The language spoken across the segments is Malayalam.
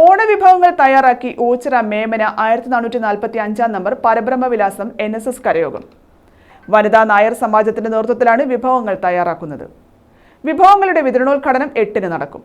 ഓണവിഭവങ്ങൾ തയ്യാറാക്കി ഓച്ചിറ മേമന ആയിരത്തി നാനൂറ്റി നാൽപ്പത്തി അഞ്ചാം നമ്പർ പരബ്രഹ്മവിലാസം എൻ എസ് എസ് കരയോഗം. വനിതാ നായർ സമാജത്തിന്റെ നേതൃത്വത്തിലാണ് വിഭവങ്ങൾ തയ്യാറാക്കുന്നത്. വിഭവങ്ങളുടെ വിതരണോദ്ഘാടനം എട്ടിന് നടക്കും.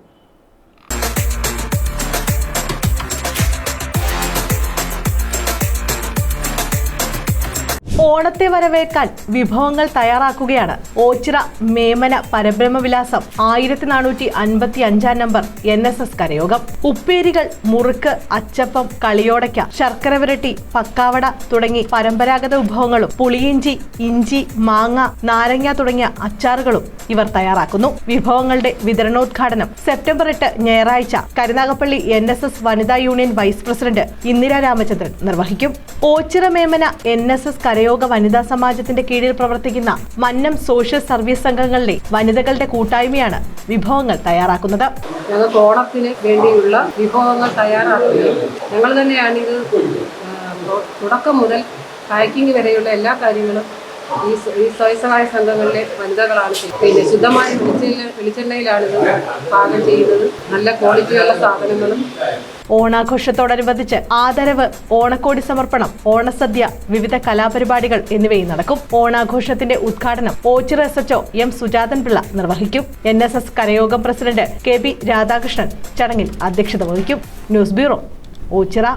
ഓണത്തെ വരവേൽക്കാൻ വിഭവങ്ങൾ തയ്യാറാക്കുകയാണ്. ഓച്ചിറ മേമന പരബ്രഹ്മവിലാസം ആയിരത്തി നാനൂറ്റി അൻപത്തി അഞ്ചാം നമ്പർ എൻ എസ് എസ് കരയോഗം. ഉപ്പേരികൾ മുറുക്ക് അച്ചപ്പം കളിയോടയ്ക്ക ശർക്കര വിരട്ടി പക്കാവട തുടങ്ങി പരമ്പരാഗത വിഭവങ്ങളും പുളിയിഞ്ചി ഇഞ്ചി മാങ്ങ നാരങ്ങ തുടങ്ങിയ അച്ചാറുകളും ഇവർ തയ്യാറാക്കുന്നു. വിഭവങ്ങളുടെ വിതരണോദ്ഘാടനം സെപ്റ്റംബർ എട്ട് ഞായറാഴ്ച കരുനാഗപ്പള്ളി എൻ എസ് എസ് വനിതാ union vice president Indira Ramachandran നിർവഹിക്കും. Ochira Memana N S S കരയോഗ വനിതാ സമാജത്തിന്റെ കീഴിൽ പ്രവർത്തിക്കുന്ന മന്നം സോഷ്യൽ സർവീസ് സംഘങ്ങളിലെ വനിതകളുടെ കൂട്ടായ്മയാണ് വിഭവങ്ങൾ തയ്യാറാക്കുന്നത് ഞങ്ങൾക്ക് ഓണത്തിന് വേണ്ടിയുള്ള വിഭവങ്ങൾ തയ്യാറാക്കുകയും ഞങ്ങൾ തന്നെയാണ് ഇത് തുടക്കം മുതൽ പാക്കിംഗ് വരെയുള്ള എല്ലാ കാര്യങ്ങളും ഈ ഈ സ്വയസഹായ സംഘങ്ങളിലെ വനിതകളാണ്. പിന്നെ ശുദ്ധമായ വെളിച്ചെണ്ണ വെളിച്ചെണ്ണയിലാണ് ഇത് പാകം ചെയ്യുന്നത് നല്ല ക്വാളിറ്റിയുള്ള സാധനങ്ങളും ഓണാഘോഷത്തോടനുബന്ധിച്ച് ആദരവ് ഓണക്കോടി സമർപ്പണം ഓണസദ്യ വിവിധ കലാപരിപാടികൾ എന്നിവയും നടക്കും. ഓണാഘോഷത്തിന്റെ ഉദ്ഘാടനം Ochira S H O M Sujathan Pillai നിർവഹിക്കും. എൻ എസ് എസ് കരയോഗം പ്രസിഡന്റ് കെ പി രാധാകൃഷ്ണൻ ചടങ്ങിൽ അധ്യക്ഷത വഹിക്കും. News bureau Ochira.